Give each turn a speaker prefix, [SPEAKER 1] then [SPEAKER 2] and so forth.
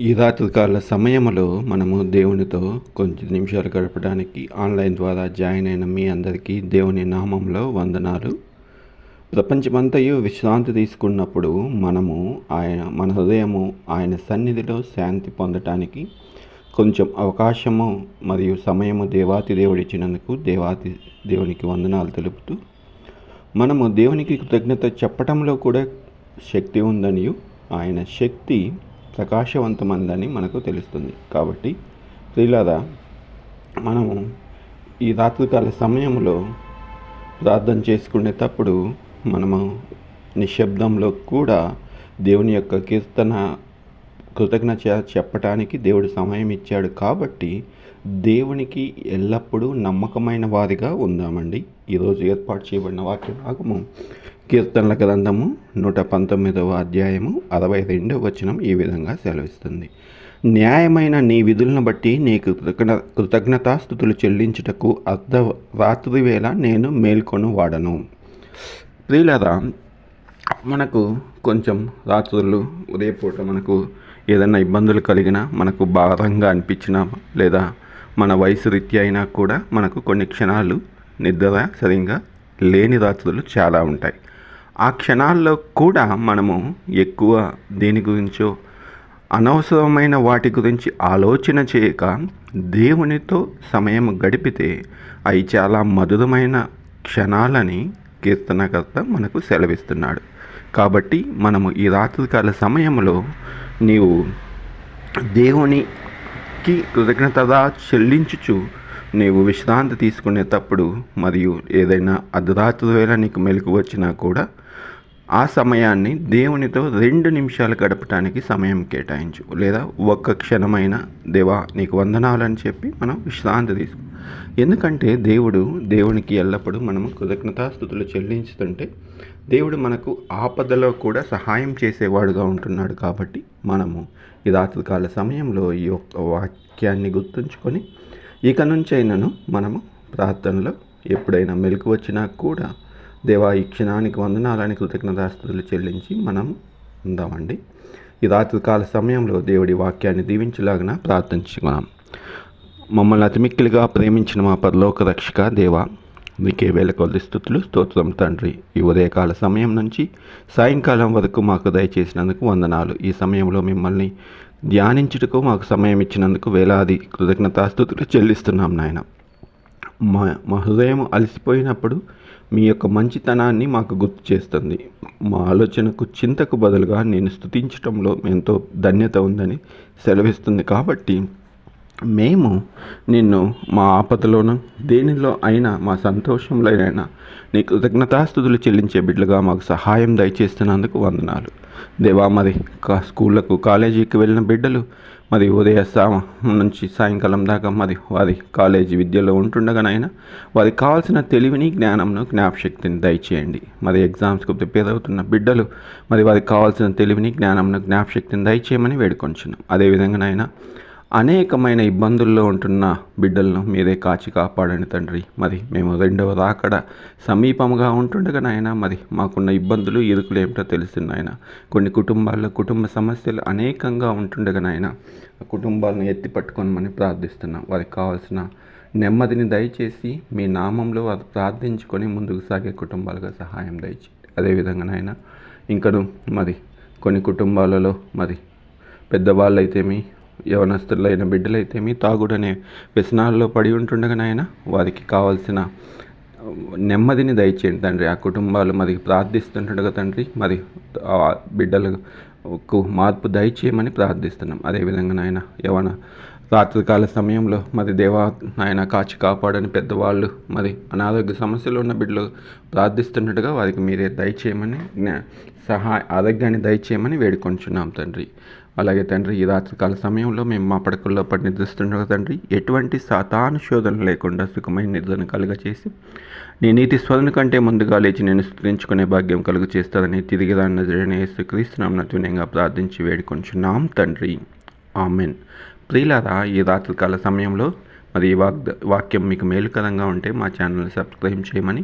[SPEAKER 1] ఈ రాత్రికాల సమయంలో మనము దేవునితో కొంచెం నిమిషాలు గడపడానికి ఆన్లైన్ ద్వారా జాయిన్ అయిన మీ అందరికీ దేవుని నామంలో వందనాలు. ప్రపంచమంతయు విశ్రాంతి తీసుకున్నప్పుడు మనము ఆయన మన హృదయము ఆయన సన్నిధిలో శాంతి పొందటానికి కొంచెం అవకాశము మరియు సమయము దేవాతి దేవుడు ఇచ్చినందుకు దేవాతి దేవునికి వందనాలు తెలుపుతూ మనము దేవునికి కృతజ్ఞత చెప్పటంలో కూడా శక్తి ఉందని ఆయన శక్తి ప్రకాశవంతమందని మనకు తెలుస్తుంది. కాబట్టి ప్రియులారా మనము ఈ రాత్రికాల సమయంలో ప్రార్థన చేసుకునేటప్పుడు మనము నిశ్శబ్దంలో కూడా దేవుని యొక్క కీర్తన కృతజ్ఞత చెప్పటానికి దేవుడు సమయం ఇచ్చాడు కాబట్టి దేవునికి ఎల్లప్పుడూ నమ్మకమైన వారిగా ఉందామండి. ఈరోజు ఏర్పాటు చేయబడిన వాక్య భాగము కీర్తనల గ్రంథము నూట పంతొమ్మిదవ అధ్యాయము అరవై రెండవ వచనం ఈ విధంగా సెలవిస్తుంది. న్యాయమైన నీ విధులను బట్టి నీకు కృతజ్ఞ కృతజ్ఞతాస్థుతులు చెల్లించుటకు అర్ధ రాత్రి వేళ నేను మేల్కొని వాడను. ప్రియులరా మనకు కొంచెం రాత్రులు ఉదయపూట మనకు ఏదైనా ఇబ్బందులు కలిగినా మనకు భారంగా అనిపించినా లేదా మన వయసు రీత్యా అయినా కూడా మనకు కొన్ని క్షణాలు నిద్ర సరిగ్గా లేని రాత్రులు చాలా ఉంటాయి. ఆ క్షణాల్లో కూడా మనము ఎక్కువ దేని గురించో అనవసరమైన వాటి గురించి ఆలోచన చేయక దేవునితో సమయం గడిపితే అవి చాలా మధురమైన క్షణాలని కీర్తనకర్త మనకు సెలవిస్తున్నాడు. కాబట్టి మనము ఈ రాత్రికాల సమయంలో నీవు దేవునికి కృతజ్ఞత చెల్లించుచు నీవు విశ్రాంతి తీసుకునేటప్పుడు మరియు ఏదైనా అర్ధరాత్రి వేళ నీకు మెలకు వచ్చినా కూడా ఆ సమయాన్ని దేవునితో రెండు నిమిషాలు గడపటానికి సమయం కేటాయించు. లేదా ఒక్క క్షణమైన దేవా నీకు వందనాలని చెప్పి మనం విశ్రాంతి తీసుకు. ఎందుకంటే దేవుడు దేవునికి ఎల్లప్పుడూ మనము కృతజ్ఞతాస్థుతులు చెల్లించుతుంటే దేవుడు మనకు ఆపదలో కూడా సహాయం చేసేవాడుగా ఉంటున్నాడు కాబట్టి మనము ఈ రాత్రికాల సమయంలో ఈ యొక్క వాక్యాన్ని గుర్తుంచుకొని ఇక నుంచైనాను మనము ప్రార్థనలో ఎప్పుడైనా మెలకు వచ్చినా కూడా దేవా ఈ క్షణానికి వందనాలని కృతజ్ఞతాస్తుతులు చెల్లించి మనం ఉందామండి. ఈ రాత్రికాల సమయంలో దేవుడి వాక్యాన్ని దీవించలాగిన ప్రార్థించుకున్నాం మమ్మల్ని అతిమిక్కిలుగా ప్రేమించిన మా పరలోక రక్షక దేవా మీకే వేల కొద్ది స్థుతులు స్తోత్రం తండ్రి. ఈ ఉదయకాల సమయం నుంచి సాయంకాలం వరకు మాకు దయచేసినందుకు వందనాలు. ఈ సమయంలో మిమ్మల్ని ధ్యానించుటకు మాకు సమయం ఇచ్చినందుకు వేలాది కృతజ్ఞతాస్తుతులు చెల్లిస్తున్నాం నాయన. మా మా హృదయం అలసిపోయినప్పుడు మీ యొక్క మంచితనాన్ని మాకు గుర్తు చేస్తుంది. మా ఆలోచనకు చింతకు బదులుగా నేను స్థుతించటంలో ఎంతో ధన్యత ఉందని సెలవిస్తుంది కాబట్టి మేము నిన్ను మా ఆపదలోను దేనిలో అయినా మా సంతోషంలో నీ కృతజ్ఞతాస్థుతులు చెల్లించే బిడ్డలుగా మాకు సహాయం దయచేస్తున్నందుకు వందనాలు. దేవా మరి కా స్కూళ్ళకు కాలేజీకి వెళ్ళిన బిడ్డలు మరి ఉదయ నుంచి సాయంకాలం దాకా మరి వారి కాలేజీ విద్యలో ఉంటుండగానైనా వారికి కావాల్సిన తెలివిని జ్ఞానంను జ్ఞాపశక్తిని దయచేయండి. మరి ఎగ్జామ్స్కు ప్రిపేర్ అవుతున్న బిడ్డలు మరి వారికి కావాల్సిన తెలివిని జ్ఞానంను జ్ఞాపశక్తిని దయచేయమని వేడుకొంచున్నాం అదేవిధంగానైనా అనేకమైన ఇబ్బందుల్లో ఉంటున్న బిడ్డలను మీరే కాచి కాపాడండి తండ్రి. మరి మేము రెండవ అక్కడ సమీపంగా ఉంటుండగా నాయన మరి మాకున్న ఇబ్బందులు ఇరుకులు ఏమిటో తెలిసింది నాయన. కొన్ని కుటుంబాల్లో కుటుంబ సమస్యలు అనేకంగా ఉంటుండగా నాయన కుటుంబాలను ఎత్తి పట్టుకోనమని ప్రార్థిస్తున్నాం. వారికి కావాల్సిన నెమ్మదిని దయచేసి మీ నామంలో వారు ప్రార్థించుకొని ముందుకు సాగే కుటుంబాలుగా సహాయం దయచేయండి. అదేవిధంగా నాయన ఇంకను మరి కొన్ని కుటుంబాలలో మరి పెద్దవాళ్ళు అయితేమి యవనస్తులైన బిడ్డలైతేమి తాగుడనే వ్యసనాల్లో పడి ఉంటుండగానైనా వారికి కావాల్సిన నెమ్మదిని దయచేయండి తండ్రి. ఆ కుటుంబాలు మరి ప్రార్థిస్తుండగా తండ్రి మరి బిడ్డలకు మార్పు దయచేయమని ప్రార్థిస్తున్నాం. అదేవిధంగా నాయన యవన రాత్రికాల సమయంలో మరి దేవా నాయన కాచి కాపాడని పెద్దవాళ్ళు మరి అనారోగ్య సమస్యలు ఉన్న బిడ్డలు ప్రార్థిస్తున్నట్టుగా వారికి మీరే దయచేయమని సహాయ ఆరోగ్యాన్ని దయచేయమని వేడుకొంచున్నాం తండ్రి. అలాగే తండ్రి ఈ రాత్రికాల సమయంలో మేము మా పడకల్లో పడి నిద్రిస్తుండగా తండ్రి ఎటువంటి సాతాను శోధన లేకుండా సుఖమైన నిద్రను కలుగచేసి నీ నీతి స్వదన కంటే ముందుగా లేచి నేను స్థుతించుకునే భాగ్యం కలుగు చేస్తారని తిరిగి దాన్ని క్రీస్తునాం నత్వినంగా ప్రార్థించి వేడుకొంచున్నాం తండ్రి. ఆమెన్. ప్రియులారా ఈ రాత్రికాల సమయంలో మరి ఈ వాక్ వాక్యం మీకు మేలుకరంగా ఉంటే మా ఛానల్ని సబ్స్క్రైబ్ చేయమని